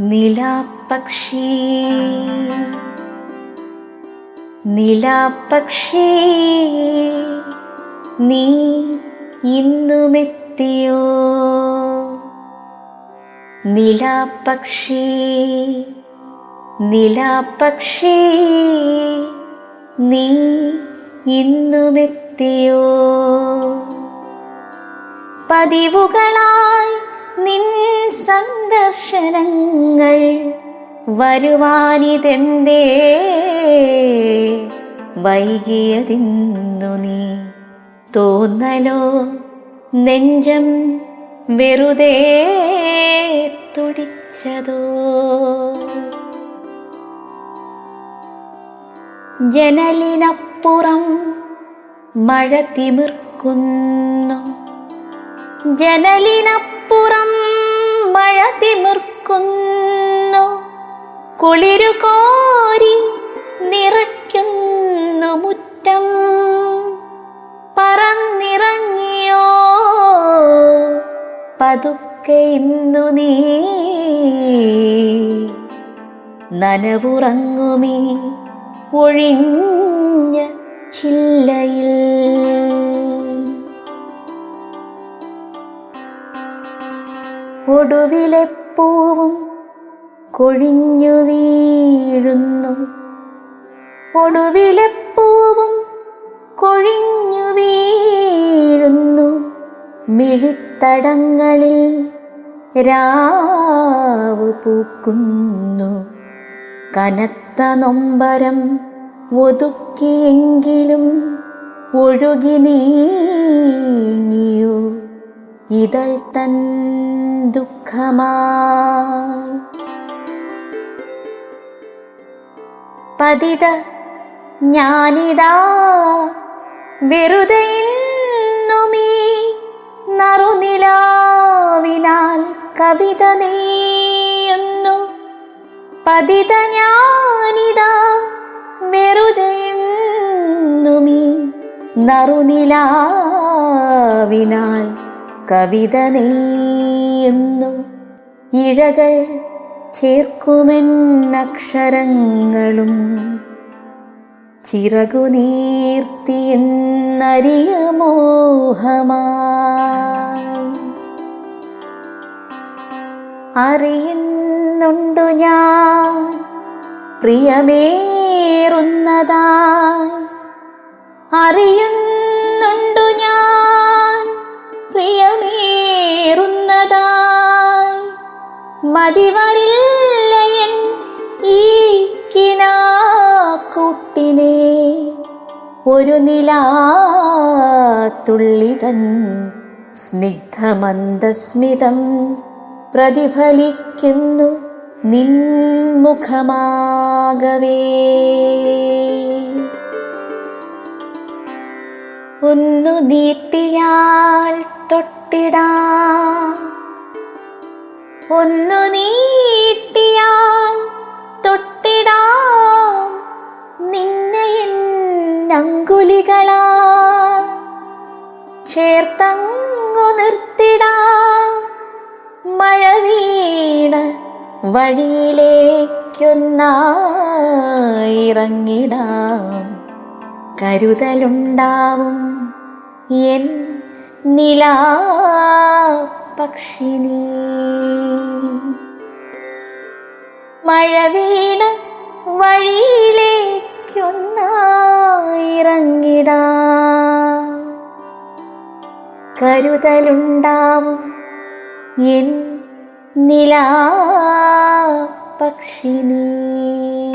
നിലാപക്ഷി. നിലാപക്ഷി നീ ഇന്നുമെത്തിയോ? നിലാപക്ഷി നിലാപക്ഷി നീ ഇന്നുമെത്തിയോ? പതിവുകളായി നിൻ സന്ദർശനങ്ങൾ വരുവാനിതെന്തേ? വൈകിയതിന്നു നീ തോന്നലോ? നെഞ്ചം വെറുതെ തുടിച്ചതോ? ജനലിനപ്പുറം മഴ തിമിർക്കുന്നു. ജനലിനപ്പുറം മഴ തിമിർക്കുന്നു. കുളിരു കോരി നിറയ്ക്കുന്നു മുറ്റം. പറന്നിറങ്ങിയോ? പതുക്കെ ഇന്നു നീ. നനവുറങ്ങുമീ. ഒഴിഞ്ഞ ചില്ലയിൽ. ഒടുവിലെ പൂവും കൊഴിഞ്ഞു വീഴുന്നു. ഒടുവിലെ പൂവും കൊഴിഞ്ഞു വീഴുന്നു. മിഴിത്തടങ്ങളിൽ രാവ് പൂക്കുന്നു. കനത്ത നൊമ്പരം ഒതുക്കിയെങ്കിലും ഒഴുകി നീങ്ങിയോ? ഇതൾ തൻ ദുഃഖമാ. പതിത ഞാനിതാ വെറുതെ ഇന്നുമീ നറുനിലാവിനാൽ കവിത നെയ്യുന്നു. പതിത ഞാനിതാ വെറുതെ ഇന്നുമീ നറുനിലാവിനാൽ കവിത നെയ്യുന്നു ഇഴകൾ ചേർക്കുമെന്നക്ഷരങ്ങളും ചിറകു നീർത്തിയെന്നറിയ മോഹമായി അറിയുന്നുണ്ടു ഞാൻ പ്രിയമേറുന്നതായി അറിയുന്നുണ്ടു മതിവരില്ലയൻ ഈ കിണാക്കുട്ടിനെ ഒരു നിലാത്തുള്ളിതൻ സ്നിഗ്ധമന്ദസ്മിതം പ്രതിഫലിക്കുന്നു നിൻമുഖമാകവേ. ഒന്നു നീട്ടിയാൽ തൊട്ടിടാം. ഒന്നു നീട്ടിയാൽ തൊട്ടിടാം നിന്നെ അങ്കുലികളാ ചേർത്തങ്ങു നിർത്തിടാം മഴ വീണ വഴിയിലേക്കൊന്നിറങ്ങിടാം കരുതലുണ്ടാവും എൻ നിലാ പക്ഷിനീ. മഴ വീണ വഴിയിലേക്കൊന്നായിറങ്ങിടാം. കരുതലുണ്ടാവും എൻ നിലാ പക്ഷിനീ.